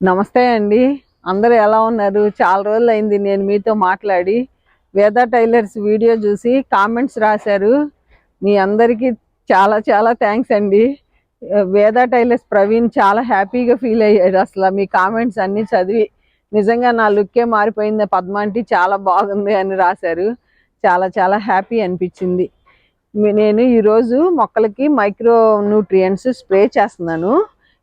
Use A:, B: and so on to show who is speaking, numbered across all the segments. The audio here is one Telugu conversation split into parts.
A: నమస్తే అండి. అందరూ ఎలా ఉన్నారు? చాలా రోజులు అయింది నేను మీతో మాట్లాడి. వేద టైలర్స్ వీడియో చూసి కామెంట్స్ రాశారు. మీ అందరికీ చాలా చాలా థ్యాంక్స్ అండి. వేద టైలర్స్ ప్రవీణ్ చాలా హ్యాపీగా ఫీల్ అయ్యాడు. అసలు మీ కామెంట్స్ అన్నీ చదివి నిజంగా నా లుక్కే మారిపోయింది. పద్మాంటి చాలా బాగుంది అని రాశారు. చాలా చాలా హ్యాపీ అనిపించింది. నేను ఈరోజు మొక్కలకి మైక్రో న్యూట్రియంట్స్ స్ప్రే చేస్తున్నాను.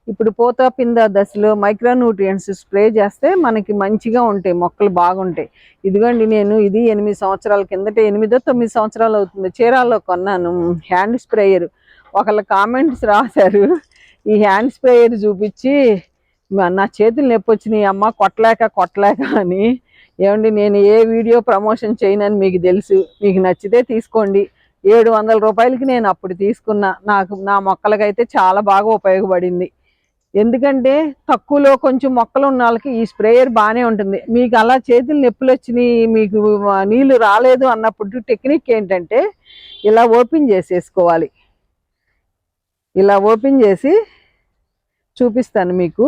A: ఇప్పుడు పూత పింద దశలో మైక్రోన్యూట్రియంట్స్ స్ప్రే చేస్తే మనకి మంచిగా ఉంటాయి మొక్కలు బాగుంటాయి. ఇదిగోండి నేను ఇది ఎనిమిది సంవత్సరాల కిందట ఎనిమిదో తొమ్మిది సంవత్సరాలు అవుతుంది. చీరాల్లో కొన్నాను హ్యాండ్ స్ప్రేయర్. ఒకళ్ళ కామెంట్స్ రాశారు ఈ హ్యాండ్ స్ప్రేయర్ చూపించి నా చేతులు నొప్పి వచ్చినాయి అమ్మ కొట్టలేక కొట్టలేక అని. ఏమండి నేను ఏ వీడియో ప్రమోషన్ చేయనని మీకు తెలుసు మీకు నచ్చితే తీసుకోండి. ఏడు వందల రూపాయలకి నేను అప్పుడు తీసుకున్నా నాకు నా మొక్కలకైతే చాలా బాగా ఉపయోగపడింది. ఎందుకంటే తక్కువలో కొంచెం మొక్కలు ఉన్న వాళ్ళకి ఈ స్ప్రేయర్ బాగానే ఉంటుంది. మీకు అలా చేతులు నొప్పులు వచ్చినాయి మీకు నీళ్ళు నీళ్ళు రాలేదు అన్నప్పుడు టెక్నిక్ ఏంటంటే ఇలా ఓపెన్ చేసేసుకోవాలి. ఇలా ఓపెన్ చేసి చూపిస్తాను మీకు.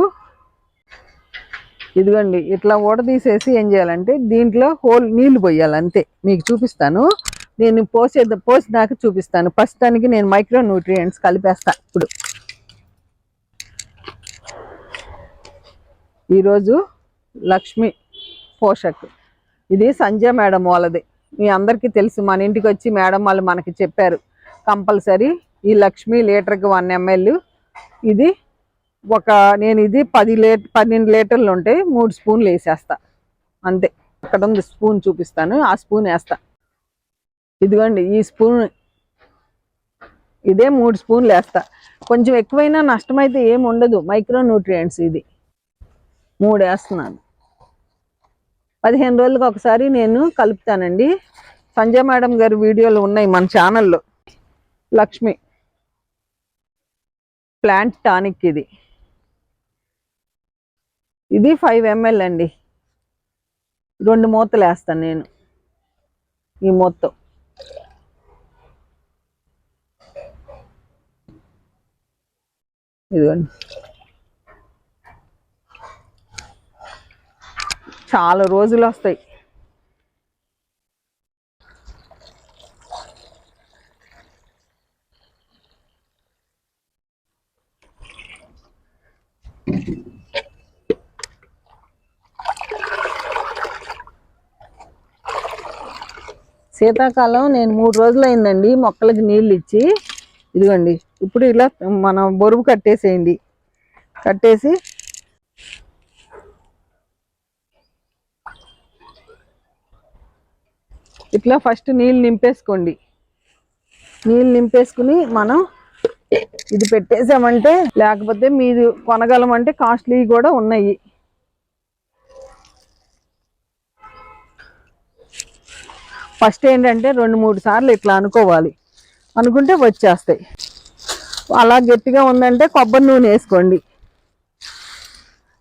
A: ఇదిగోండి ఇట్లా ఊడదీసేసి ఏం చేయాలంటే దీంట్లో హోల్ నీళ్ళు పోయాలి అంతే. మీకు చూపిస్తాను. నేను పోసే పోసినాక చూపిస్తాను. ప్రస్తుతానికి నేను మైక్రో న్యూట్రియంట్స్ కలిపేస్తాను ఇప్పుడు. ఈరోజు లక్ష్మి పోషక్. ఇది సంజయ్ మేడం వాళ్ళది. మీ అందరికీ తెలుసు మన ఇంటికి వచ్చి మేడం వాళ్ళు మనకి చెప్పారు. కంపల్సరీ ఈ లక్ష్మి లీటర్కి వన్ ఎంఎల్ ఇది ఒక నేను ఇది పది లీటర్ పన్నెండు లీటర్లు ఉంటాయి మూడు స్పూన్లు వేసేస్తా. అంతే. అక్కడ ఉంది స్పూన్ చూపిస్తాను ఆ స్పూన్ వేస్తా. ఇదిగోండి ఈ స్పూన్ ఇదే మూడు స్పూన్లు వేస్తా. కొంచెం ఎక్కువైనా నష్టమైతే ఏమి ఉండదు. మైక్రో న్యూట్రియంట్స్ ఇది. మూడు వేస్తున్నాను పదిహేను రోజులకు ఒకసారి నేను కలుపుతానండి. సంజయ్ మేడం గారి వీడియోలు ఉన్నాయి మన ఛానల్లో. లక్ష్మి ప్లాంట్ టానిక్ ఇది. ఇది ఫైవ్ ఎంఎల్ అండి. రెండు మూతలు వేస్తాను నేను ఈ మొత్తం. ఇదిగోండి. చాలా రోజులు వస్తాయి. శీతాకాలం నేను మూడు రోజులు అయిందండి మొక్కలకి నీళ్ళు ఇచ్చి. ఇదిగోండి ఇప్పుడు ఇలా మనం బొరుగు కట్టేసేయండి. కట్టేసి ఇట్లా ఫస్ట్ నీళ్ళు నింపేసుకోండి. నీళ్ళు నింపేసుకుని మనం ఇది పెట్టేసామంటే లేకపోతే మీది కొనగలమంటే కాస్ట్లీ కూడా ఉన్నాయి. ఫస్ట్ ఏంటంటే రెండు మూడు సార్లు ఇట్లా అనుకోవాలి. అనుకుంటే వచ్చేస్తాయి. అలా గట్టిగా ఉందంటే కొబ్బరి నూనె వేసుకోండి.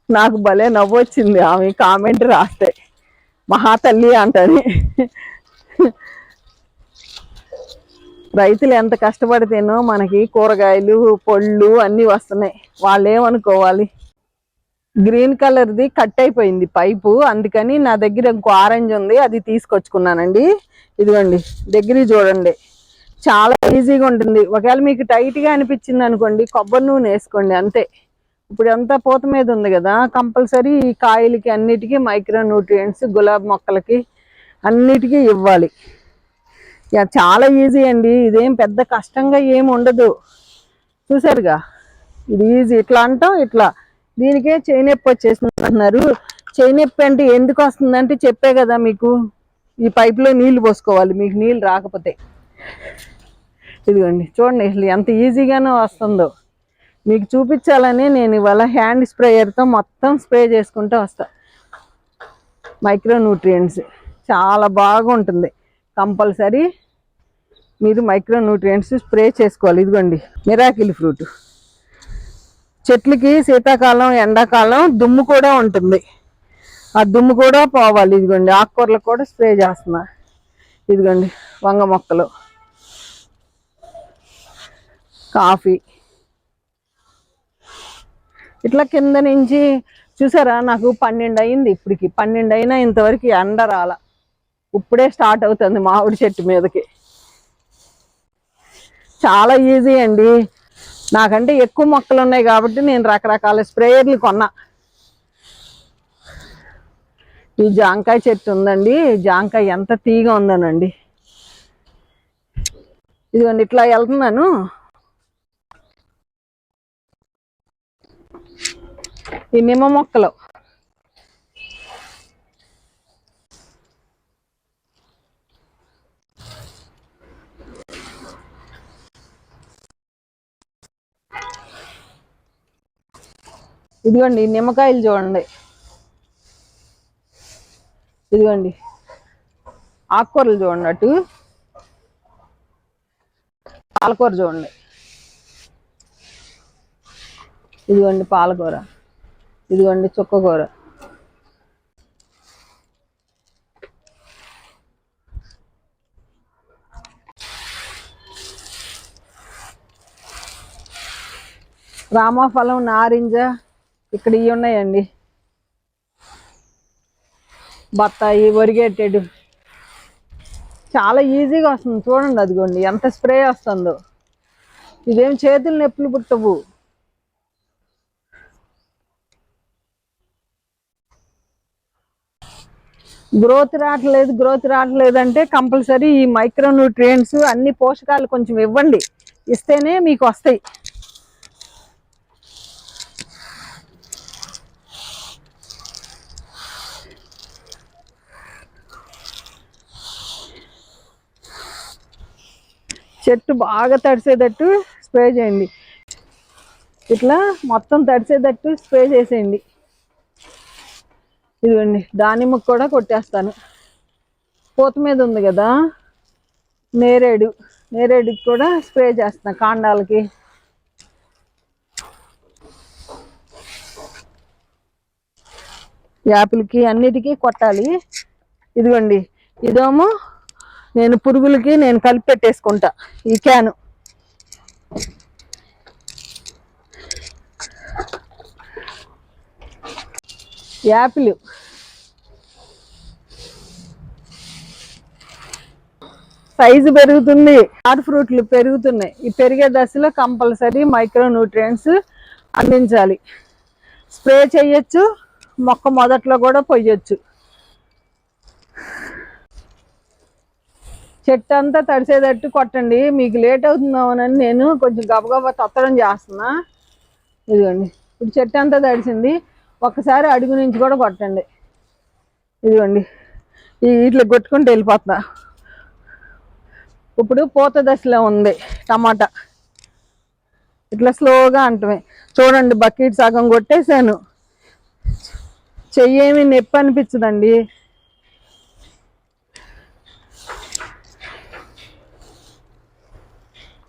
A: నాకు భలే నవ్వు వచ్చింది ఆమె కామెంట్ రాస్తే. మహాతల్లి అంటని రైతులు ఎంత కష్టపడితేనో మనకి కూరగాయలు పళ్ళు అన్నీ వస్తున్నాయి. వాళ్ళు ఏమనుకోవాలి గ్రీన్ కలర్ది కట్ అయిపోయింది పైపు. అందుకని నా దగ్గర ఇంకో ఆరెంజ్ ఉంది అది తీసుకొచ్చుకున్నానండి. ఇదిగోండి దగ్గర చూడండి. చాలా ఈజీగా ఉంటుంది. ఒకవేళ మీకు టైట్గా అనిపించింది అనుకోండి కొబ్బరి నూనె వేసుకోండి అంతే. ఇప్పుడు అంతా పూత మీద ఉంది కదా కంపల్సరీ ఈ కాయలకి అన్నిటికీ మైక్రో న్యూట్రియంట్స్ గులాబీ మొక్కలకి అన్నిటికీ ఇవ్వాలి. చాలా ఈజీ అండి. ఇదేం పెద్ద కష్టంగా ఏం ఉండదు. చూసారుగా? ఇది ఈజీ ఇట్లా అంటాం ఇట్లా. దీనికే చేయి నొప్పి వచ్చేసింది అంటున్నారు చేయి నొప్పి అంటే ఎందుకు వస్తుందంటే చెప్పే కదా మీకు. ఈ పైప్లో నీళ్ళు పోసుకోవాలి. మీకు నీళ్ళు రాకపోతే. ఇదిగోండి చూడండి అసలు ఎంత ఈజీగానే వస్తుందో. మీకు చూపించాలని నేను ఇవాళ హ్యాండ్ స్ప్రేయర్తో మొత్తం స్ప్రే చేసుకుంటూ వస్తా. మైక్రో న్యూట్రియంట్స్ చాలా బాగుంటుంది. కంపల్సరీ మీరు మైక్రో న్యూట్రియంట్స్ స్ప్రే చేసుకోవాలి. ఇదిగోండి మిరాకిల్ ఫ్రూట్. చెట్లకి శీతాకాలం ఎండాకాలం దుమ్ము కూడా ఉంటుంది. ఆ దుమ్ము కూడా పోవాలి. ఇదిగోండి ఆకుకూరలకు కూడా స్ప్రే చేస్తున్నా. ఇదిగోండి వంగ మొక్కలు. కాఫీ. ఇట్లా కింద నుంచి చూసారా నాకు పన్నెండు అయింది ఇప్పటికి. పన్నెండు అయినా ఇంతవరకు ఎండ రాలా. ఇప్పుడే స్టార్ట్ అవుతుంది మామిడి చెట్టు మీదకి. చాలా ఈజీ అండి. నాకంటే ఎక్కువ మొక్కలు ఉన్నాయి కాబట్టి నేను రకరకాల స్ప్రేయర్లు కొన్నా. ఈ జాంకాయ చెట్టు ఉందండి. జాంకాయ ఎంత తీగ ఉందనండి. ఇదిగోండి ఇట్లా వెళ్తున్నాను. ఈ నిమ్మ మొక్కలు. ఇదిగోండి నిమ్మకాయలు చూడండి. ఇదిగోండి ఆకుకూరలు చూడండి అటు. పాలకూర చూడండి. ఇదిగోండి పాలకూర. ఇదిగోండి చుక్కకూర. రామాఫలం నారింజ. ఇక్కడ ఇవి ఉన్నాయండి. బత్తాయి వరిగేటెడు చాలా ఈజీగా వస్తుంది. చూడండి అదిగోండి ఎంత స్ప్రే వస్తుందో. ఇదేం చేతులు నొప్పులు పుట్టవు. గ్రోత్ రావట్లేదు గ్రోత్ రావట్లేదు అంటే కంపల్సరీ ఈ మైక్రో న్యూట్రియంట్స్ అన్ని పోషకాలు కొంచెం ఇవ్వండి. ఇస్తేనే మీకు వస్తాయి. చెట్టు బాగా తడిసేటట్టు స్ప్రే చేయండి. ఇట్లా మొత్తం తడిసేటట్టు స్ప్రే చేసేయండి. ఇదిగోండి దానిమ్మకు కూడా కొట్టేస్తాను. పూత మీద ఉంది కదా నేరేడు నేరేడుకి కూడా స్ప్రే చేస్తాను కాండాలకి. యాపిల్కి అన్నిటికీ కొట్టాలి. ఇదిగోండి ఇదేమో నేను పురుగులకి నేను కలిపి పెట్టేసుకుంటా ఈ క్యాను. యాపిల్. సైజు పెరుగుతుంది హార్ట్ ఫ్రూట్లు పెరుగుతున్నాయి. ఈ పెరిగే దశలో కంపల్సరీ మైక్రో న్యూట్రియంట్స్ అందించాలి. స్ప్రే చేయొచ్చు మొక్క మొదట్లో కూడా పొయ్యొచ్చు చెట్టు అంతా తడిసేటట్టు కొట్టండి. మీకు లేట్ అవుతుందామనని నేను కొంచెం గబగబా తొత్తడం చేస్తున్నా. ఇదిగోండి. ఇప్పుడు చెట్టు అంతా తడిసింది. ఒక్కసారి అడుగు నుంచి కూడా కొట్టండి. ఇదిగోండి. ఈ ఇట్లా కొట్టుకుంటూ వెళ్ళిపోతున్నా. ఇప్పుడు పూత దశలో ఉంది టమాటా. ఇట్లా స్లోగా అంటమే. చూడండి బకెట్ సగం కొట్టేశాను. చెయ్యేమి నొప్పి అనిపించదండి.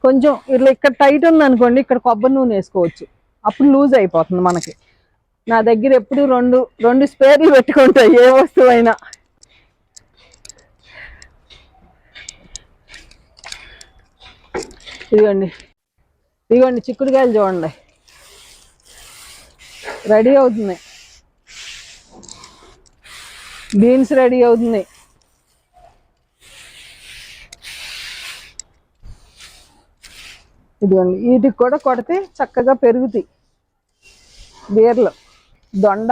A: కొంచెం ఇట్లా ఇక్కడ టైట్ ఉంది అనుకోండి ఇక్కడ కొబ్బరి నూనె వేసుకోవచ్చు. అప్పుడు లూజ్ అయిపోతుంది మనకి. నా దగ్గర ఎప్పుడు రెండు రెండు స్పేర్లు పెట్టుకుంటాయి ఏ వస్తువు అయినా ఇదిగోండి. ఇదిగోండి చిక్కుడుకాయలు చూడండి. రెడీ అవుతున్నాయి. బీన్స్ రెడీ అవుతున్నాయి. ఇదిగోండి. వీటికి కూడా కొడితే చక్కగా పెరుగుతాయి. బీర్లు దొండ.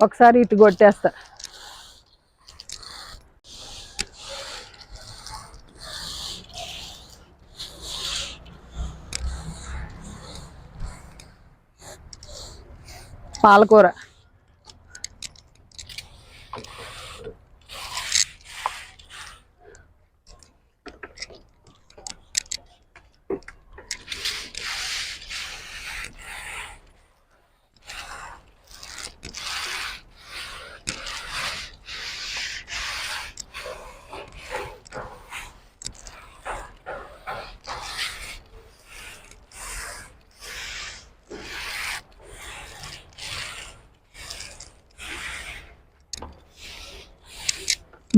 A: ఒకసారి ఇటు కొట్టేస్తా. పాలకూర.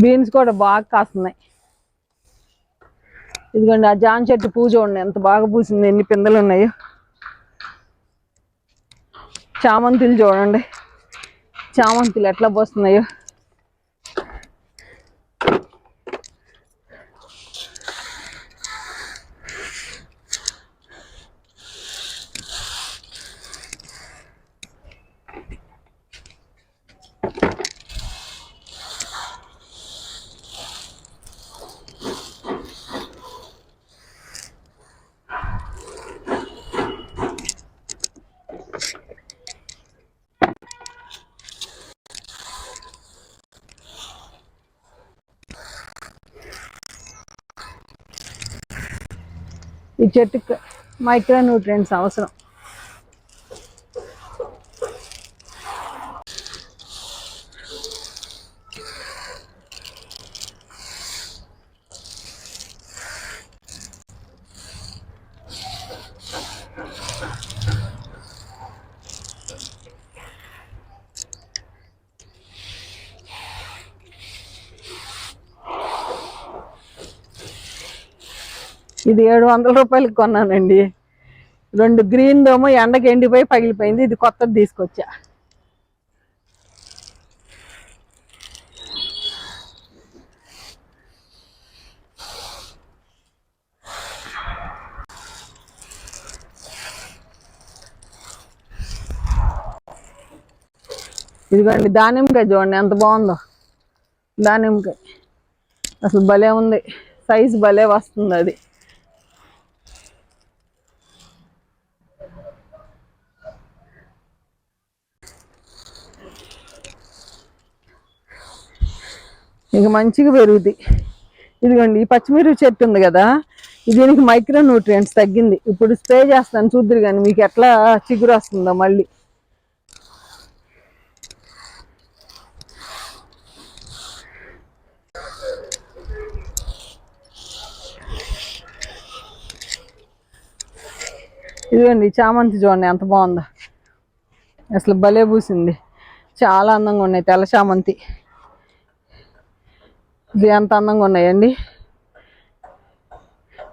A: బీన్స్ కూడా బాగా కాస్తున్నాయి. ఇదిగోండి ఆ జాన్ చెట్టు పూజ చూడండి ఎంత బాగా పూసింది ఎన్ని పిందెలు ఉన్నాయో. చామంతులు చూడండి. చామంతులు ఎట్లా పోస్తున్నాయో. ఈ చెట్టుకు మైక్రో న్యూట్రియంట్స్ అవసరం. ఇది ఏడు వందల రూపాయలకి కొన్నానండి. రెండు గ్రీన్ దోమో ఎండకి ఎండిపోయి పగిలిపోయింది. ఇది కొత్తది తీసుకొచ్చా. ఇదిగోండి దానిమ్మకాయ చూడండి ఎంత బాగుందో. దానిమ్మకాయ అసలు భలే ఉంది. సైజు భలే వస్తుంది అది. ఇక మంచిగా పెరుగుతాయి ఇదిగోండి ఈ పచ్చిమిర్చి చెట్టు ఉంది కదా ఇది దీనికి మైక్రో న్యూట్రియంట్స్ తగ్గింది. ఇప్పుడు స్ప్రే చేస్తాను చూద్దరు కానీ మీకు ఎట్లా చిగురు వస్తుందో మళ్ళీ. ఇదిగోండి చామంతి చూడండి ఎంత బాగుందో. అసలు భలే పూసింది. చాలా అందంగా ఉన్నాయి తెల్ల చామంతి. ఇది ఎంత అందంగా ఉన్నాయండి?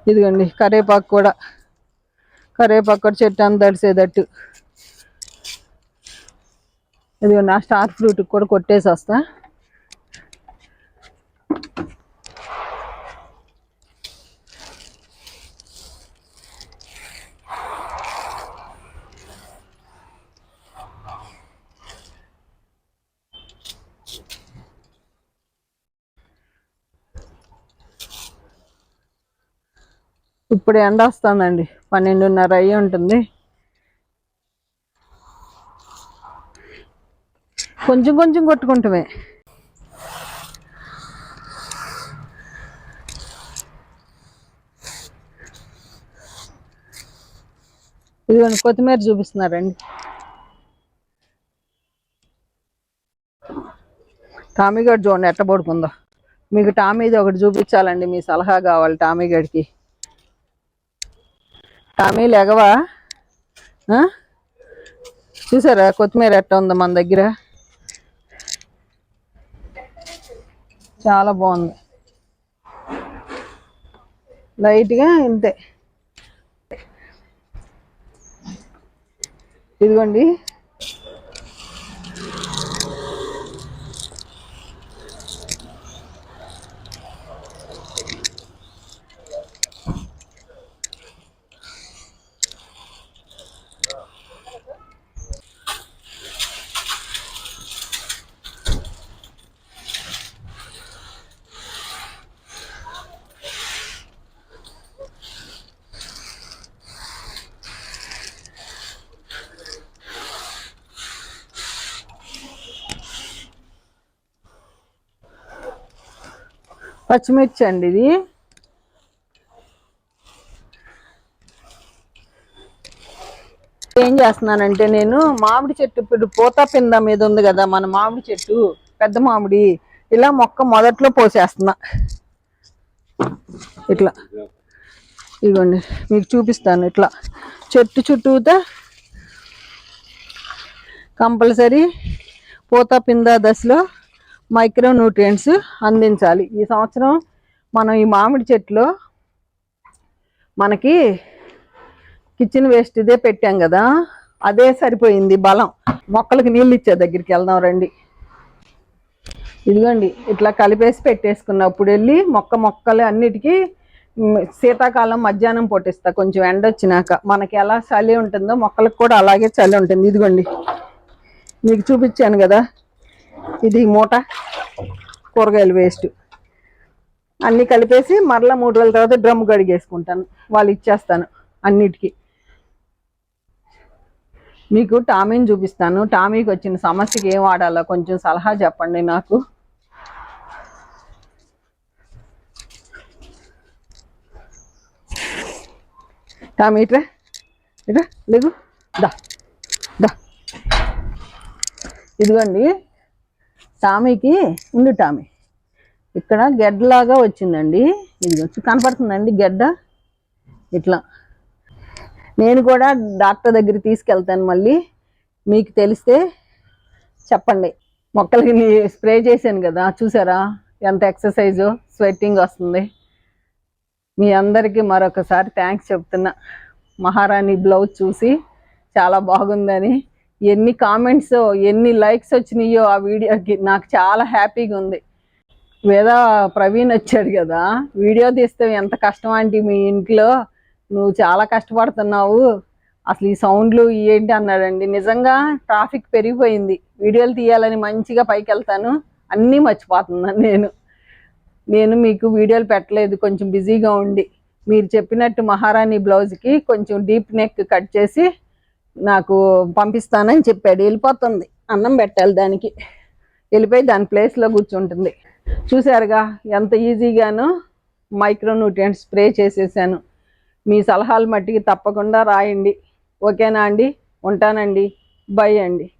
A: ఇదిగోండి కరేపాకు కూడా. కరేపాకు కూడా చెట్టు అంత తడిసేటట్టు. ఇదిగోండి ఆ స్టార్ ఫ్రూట్ కూడా కొట్టేసి వస్తా. ఇప్పుడు ఎండ వస్తుందండి. పన్నెండున్నర అయ్యి ఉంటుంది. కొంచెం కొంచెం కొట్టుకుంటమే. ఇదిగోండి కొత్తిమీర చూపిస్తున్నారండి. టామీ గడ్ చూడండి ఎట్ట పడుకుందో. మీకు టామీది ఒకటి చూపించాలండి మీ సలహా కావాలి టామీ గడికి తామే లేగవా? చూసారా? కొత్తిమీర ఎట్ట ఉందో మన దగ్గర. చాలా బాగుంది. లైట్గా ఇంతే. ఇదిగోండి. పచ్చిమిర్చి అండి ఇది. ఏం చేస్తున్నానంటే నేను మామిడి చెట్టు ఇప్పుడు పూత పింద మీద ఉంది కదా మన మామిడి చెట్టు పెద్ద మామిడి ఇలా మొక్క మొదట్లో పోసేస్తున్నా. ఇట్లా. ఇదిగోండి మీకు చూపిస్తాను ఇట్లా. చెట్టు చుట్టూతో కంపల్సరీ పూత పింద దశలో మైక్రో న్యూట్రియంట్స్ అందించాలి. ఈ సంవత్సరం మనం ఈ మామిడి చెట్లో మనకి కిచెన్ వేస్ట్ ఇదే పెట్టాం కదా అదే సరిపోయింది బలం. మొక్కలకు నీళ్ళు ఇచ్చే దగ్గరికి వెళ్దాం రండి. ఇదిగోండి ఇట్లా కలిపేసి పెట్టేసుకున్నప్పుడు వెళ్ళి మొక్క మొక్కలు అన్నిటికీ శీతాకాలం మధ్యాహ్నం పొట్టిస్తా. కొంచెం ఎండ వచ్చినాక మనకి ఎలా చలి ఉంటుందో మొక్కలకు కూడా అలాగే చలి ఉంటుంది. ఇదిగోండి మీకు చూపించాను కదా. ఇది మూట కూరగాయల వేస్ట్. అన్నీ కలిపేసి మరలా మూడు రోజుల తర్వాత డ్రమ్ కడిగేసుకుంటాను. వాళ్ళు ఇచ్చేస్తాను అన్నిటికీ. మీకు టామీని చూపిస్తాను. టామీకి వచ్చిన సమస్యకి ఏం వాడాలో కొంచెం సలహా చెప్పండి నాకు. టామీ ఇట్రా ఇట్రా లేగు. దా. దా. ఇదిగోండి. టామీకి ఉండు టామీ. ఇక్కడ గెడ్డలాగా వచ్చిందండి. ఇది వచ్చి కనపడుతుందండి గెడ్డ. ఇట్లా. నేను కూడా డాక్టర్ దగ్గరికి తీసుకెళ్తాను మళ్ళీ. మీకు తెలిస్తే చెప్పండి. మొక్కలకి స్ప్రే చేశాను కదా చూసారా? ఎంత ఎక్సర్సైజు స్వెట్టింగ్ వస్తుంది. మీ అందరికీ మరొకసారి థ్యాంక్స్ చెప్తున్నా. మహారాణి బ్లౌజ్ చూసి చాలా బాగుందని. ఎన్ని కామెంట్స్ ఎన్ని లైక్స్ వచ్చినాయో ఆ వీడియోకి నాకు చాలా హ్యాపీగా ఉంది. వేద ప్రవీణ్ వచ్చాడు కదా వీడియో తీస్తే ఎంత కష్టం అంటే మీ ఇంట్లో? నువ్వు చాలా కష్టపడుతున్నావు. అసలు ఈ సౌండ్లు ఏంటి అన్నాడండి. నిజంగా ట్రాఫిక్ పెరిగిపోయింది. వీడియోలు తీయాలని మంచిగా పైకి వెళ్తాను అన్నీ మర్చిపోతున్నాను నేను. నేను మీకు వీడియోలు పెట్టలేదు. కొంచెం బిజీగా ఉండి. మీరు చెప్పినట్టు మహారాణి బ్లౌజ్కి కొంచెం డీప్ నెక్ కట్ చేసి నాకు పంపిస్తానని చెప్పాడు. వెళ్ళిపోతుంది. అన్నం పెట్టాలి దానికి. వెళ్ళిపోయి దాని ప్లేస్లో కూర్చుంటుంది. చూసారుగా ఎంత ఈజీగాను మైక్రోన్యూట్రియంట్ స్ప్రే చేసేసాను. మీ సలహాలు మట్టికి తప్పకుండా రాయండి. ఓకేనా అండి? ఉంటానండి. బై అండి.